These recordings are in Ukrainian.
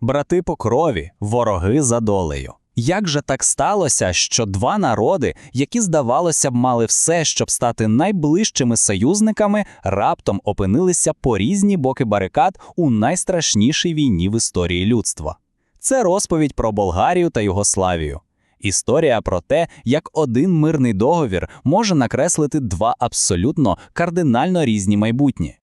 Брати по крові, вороги за долею. Як же так сталося, що два народи, які, здавалося б, мали все, щоб стати найближчими союзниками, раптом опинилися по різні боки барикад у найстрашнішій війні в історії людства? Це розповідь про Болгарію та Югославію. Історія про те, як один мирний договір може накреслити два абсолютно кардинально різні майбутні.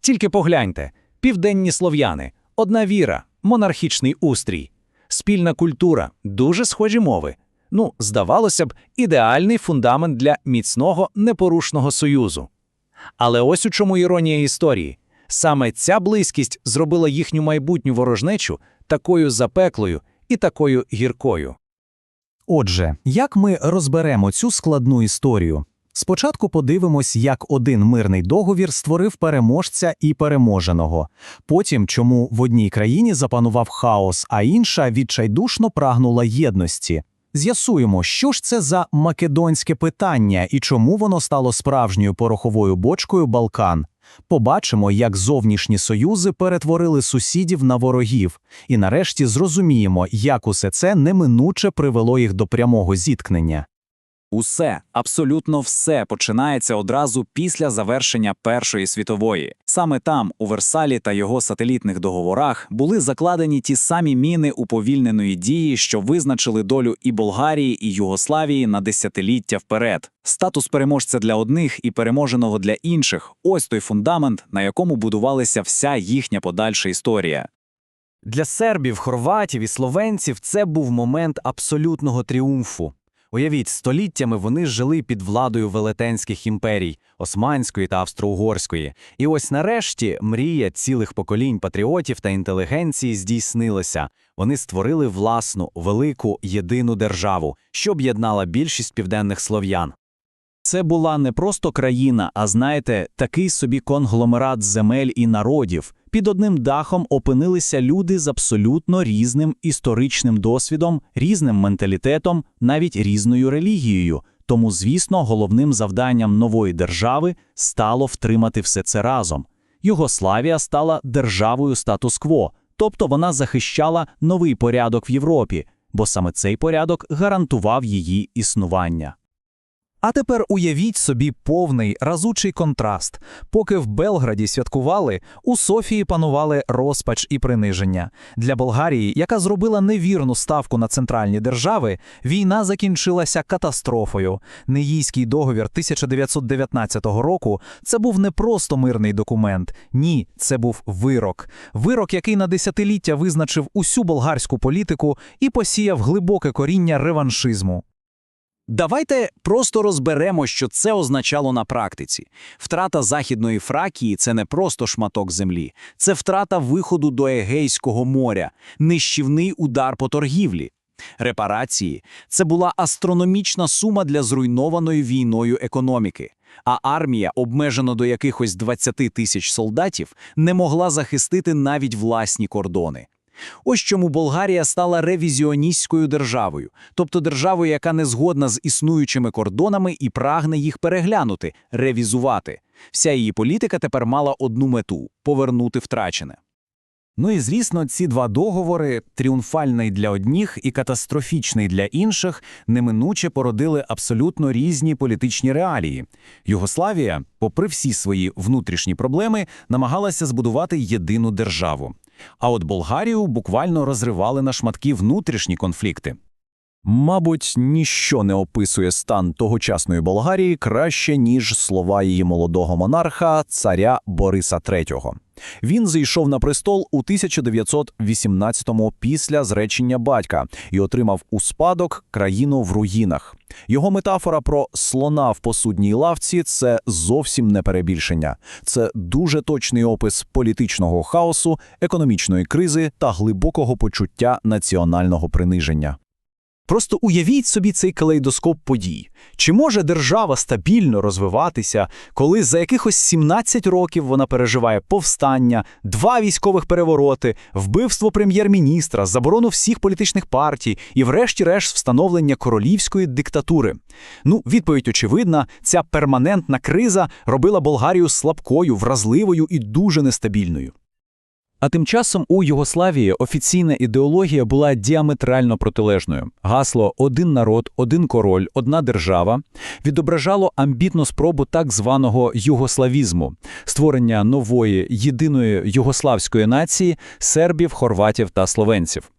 Тільки погляньте: південні слов'яни, одна віра, монархічний устрій, спільна культура, дуже схожі мови. Ну, здавалося б, ідеальний фундамент для міцного непорушного союзу. Але ось у чому іронія історії. Саме ця близькість зробила їхню майбутню ворожнечу такою запеклою і такою гіркою. Отже, як ми розберемо цю складну історію? Спочатку подивимось, як один мирний договір створив переможця і переможеного. Потім, чому в одній країні запанував хаос, а інша відчайдушно прагнула єдності. З'ясуємо, що ж це за македонське питання і чому воно стало справжньою пороховою бочкою Балкан. Побачимо, як зовнішні союзи перетворили сусідів на ворогів, і нарешті зрозуміємо, як усе це неминуче привело їх до прямого зіткнення. Усе, абсолютно все починається одразу після завершення Першої світової. Саме там, у Версалі та його сателітних договорах, були закладені ті самі міни уповільненої дії, що визначили долю і Болгарії, і Югославії на десятиліття вперед. Статус переможця для одних і переможеного для інших ось той фундамент, на якому будувалася вся їхня подальша історія. Для сербів, хорватів і словенців це був момент абсолютного тріумфу. Уявіть, століттями вони жили під владою велетенських імперій Османської та Австро-Угорської. І ось нарешті мрія цілих поколінь патріотів та інтелігенції здійснилася. Вони створили власну велику єдину державу, що об'єднала більшість південних слов'ян. Це була не просто країна, а знаєте, такий собі конгломерат земель і народів. Під одним дахом опинилися люди з абсолютно різним історичним досвідом, різним менталітетом, навіть різною релігією. Тому, звісно, головним завданням нової держави стало втримати все це разом. Югославія стала державою статус-кво, тобто вона захищала новий порядок в Європі, бо саме цей порядок гарантував її існування. А тепер уявіть собі повний разучий контраст. Поки в Белграді святкували, у Софії панували розпач і приниження. Для Болгарії, яка зробила невірну ставку на центральні держави, війна закінчилася катастрофою. Неїйський договір 1919 року це був не просто мирний документ. Ні, це був вирок. Вирок, який на десятиліття визначив усю болгарську політику і посіяв глибоке коріння реваншизму. Давайте просто розберемо, що це означало на практиці. Втрата Західної Фракії це не просто шматок землі, це втрата виходу до Егейського моря, нищівний удар по торгівлі. Репарації це була астрономічна сума для зруйнованої війною економіки. А армія, обмежена до якихось 20 тисяч солдатів, не могла захистити навіть власні кордони. Ось чому Болгарія стала ревізіоністською державою, тобто державою, яка не згодна з існуючими кордонами і прагне їх переглянути, ревізувати. Вся її політика тепер мала одну мету повернути втрачене. Ну і звісно, ці два договори, тріумфальний для одніх і катастрофічний для інших, неминуче породили абсолютно різні політичні реалії. Югославія, попри всі свої внутрішні проблеми, намагалася збудувати єдину державу. А от Болгарію буквально розривали на шматки внутрішні конфлікти. Мабуть, ніщо не описує стан тогочасної Болгарії краще, ніж слова її молодого монарха, царя Бориса III. Він зайшов на престол у 1918-му після зречення батька і отримав у спадок країну в руїнах. Його метафора про слона в посудній лавці це зовсім не перебільшення. Це дуже точний опис політичного хаосу, економічної кризи та глибокого почуття національного приниження. Просто уявіть собі цей калейдоскоп подій. Чи може держава стабільно розвиватися, коли за якихось 17 років вона переживає повстання, два військових перевороти, вбивство прем'єр-міністра, заборону всіх політичних партій і, врешті-решт, встановлення королівської диктатури? Ну, відповідь очевидна: ця перманентна криза робила Болгарію слабкою, вразливою і дуже нестабільною. А тим часом у Югославії офіційна ідеологія була діаметрально протилежною. Гасло «один народ, один король, одна держава» відображало амбітну спробу так званого югославізму – створення нової, єдиної югославської нації сербів, хорватів та словенців.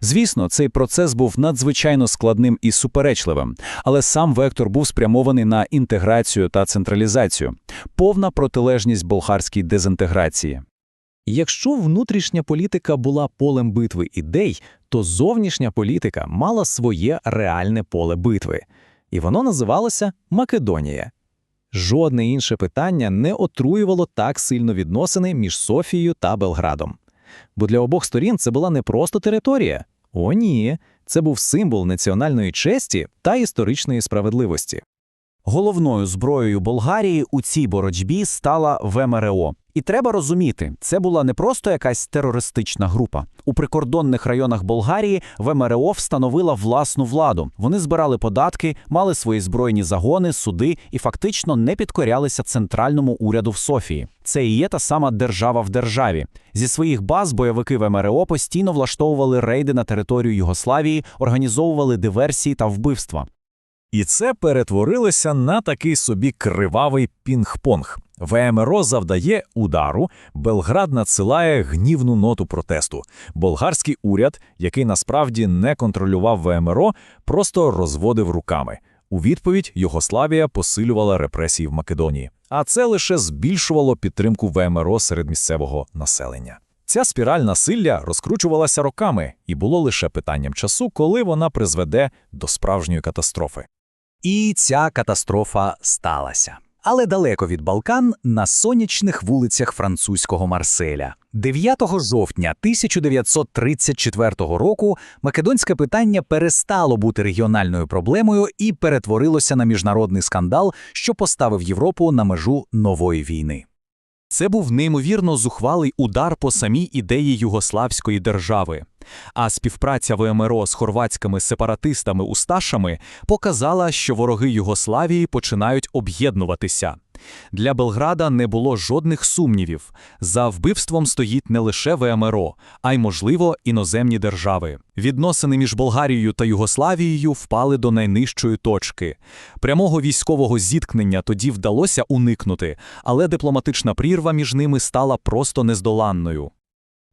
Звісно, цей процес був надзвичайно складним і суперечливим, але сам вектор був спрямований на інтеграцію та централізацію, повна протилежність болгарській дезінтеграції. Якщо внутрішня політика була полем битви ідей, то зовнішня політика мала своє реальне поле битви, і воно називалося Македонія. Жодне інше питання не отруювало так сильно відносини між Софією та Белградом. Бо для обох сторін це була не просто територія. О, ні, це був символ національної честі та історичної справедливості. Головною зброєю Болгарії у цій боротьбі стала ВМРО. І треба розуміти, це була не просто якась терористична група. У прикордонних районах Болгарії ВМРО встановила власну владу. Вони збирали податки, мали свої збройні загони, суди і фактично не підкорялися центральному уряду в Софії. Це і є та сама держава в державі. Зі своїх баз бойовики ВМРО постійно влаштовували рейди на територію Югославії, організовували диверсії та вбивства. І це перетворилося на такий собі кривавий пінг-понг. ВМРО завдає удару, Белград надсилає гнівну ноту протесту. Болгарський уряд, який насправді не контролював ВМРО, просто розводив руками. У відповідь Югославія посилювала репресії в Македонії. А це лише збільшувало підтримку ВМРО серед місцевого населення. Ця спіраль насилля розкручувалася роками, і було лише питанням часу, коли вона призведе до справжньої катастрофи. І ця катастрофа сталася. Але далеко від Балкан на сонячних вулицях французького Марселя. 9 жовтня 1934 року македонське питання перестало бути регіональною проблемою і перетворилося на міжнародний скандал, що поставив Європу на межу нової війни. Це був неймовірно зухвалий удар по самій ідеї югославської держави. А співпраця ВМРО з хорватськими сепаратистами-усташами показала, що вороги Югославії починають об'єднуватися. Для Белграда не було жодних сумнівів. За вбивством стоїть не лише ВМРО, а й, можливо, іноземні держави. Відносини між Болгарією та Югославією впали до найнижчої точки. Прямого військового зіткнення тоді вдалося уникнути, але дипломатична прірва між ними стала просто нездоланною.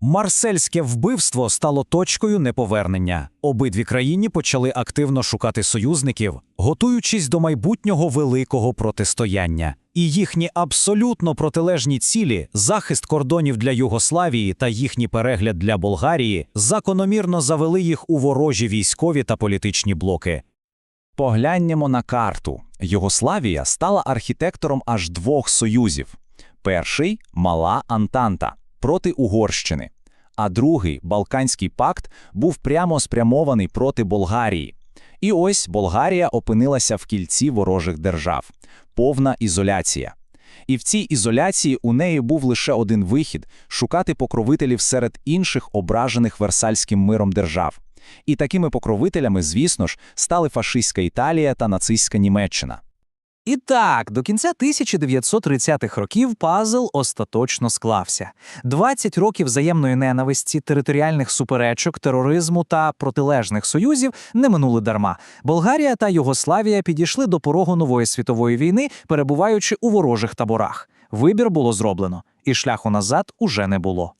Марсельське вбивство стало точкою неповернення. Обидві країни почали активно шукати союзників, готуючись до майбутнього великого протистояння. І їхні абсолютно протилежні цілі захист кордонів для Югославії та їхній перегляд для Болгарії закономірно завели їх у ворожі військові та політичні блоки. Погляньмо на карту. Югославія стала архітектором аж двох союзів. Перший Мала Антанта проти Угорщини, а другий Балканський пакт був прямо спрямований проти Болгарії. І ось Болгарія опинилася в кільці ворожих держав повна ізоляція. І в цій ізоляції у неї був лише один вихід шукати покровителів серед інших ображених Версальським миром держав. І такими покровителями, звісно ж, стали фашистська Італія та нацистська Німеччина. І так, до кінця 1930-х років пазл остаточно склався. 20 років взаємної ненависті, територіальних суперечок, тероризму та протилежних союзів не минули дарма. Болгарія та Югославія підійшли до порогу нової світової війни, перебуваючи у ворожих таборах. Вибір було зроблено, і шляху назад уже не було.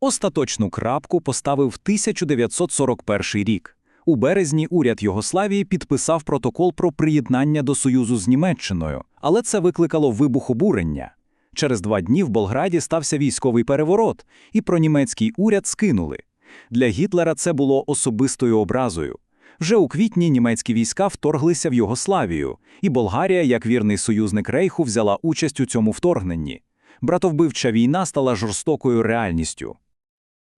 Остаточну крапку поставив 1941 рік. У березні уряд Югославії підписав протокол про приєднання до Союзу з Німеччиною, але це викликало вибух обурення. Через два дні в Болграді стався військовий переворот, і про німецький уряд скинули. Для Гітлера це було особистою образою. Вже у квітні німецькі війська вторглися в Югославію, і Болгарія, як вірний союзник Рейху, взяла участь у цьому вторгненні. Братовбивча війна стала жорстокою реальністю.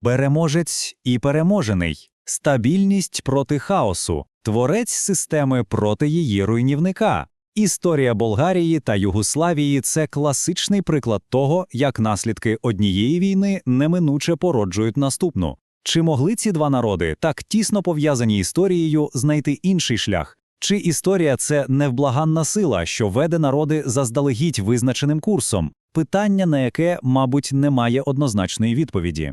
Переможець і переможений. Стабільність проти хаосу. Творець системи проти її руйнівника. Історія Болгарії та Югославії це класичний приклад того, як наслідки однієї війни неминуче породжують наступну. Чи могли ці два народи, так тісно пов'язані історією, знайти інший шлях? Чи історія це невблаганна сила, що веде народи заздалегідь визначеним курсом? Питання, на яке, мабуть, немає однозначної відповіді.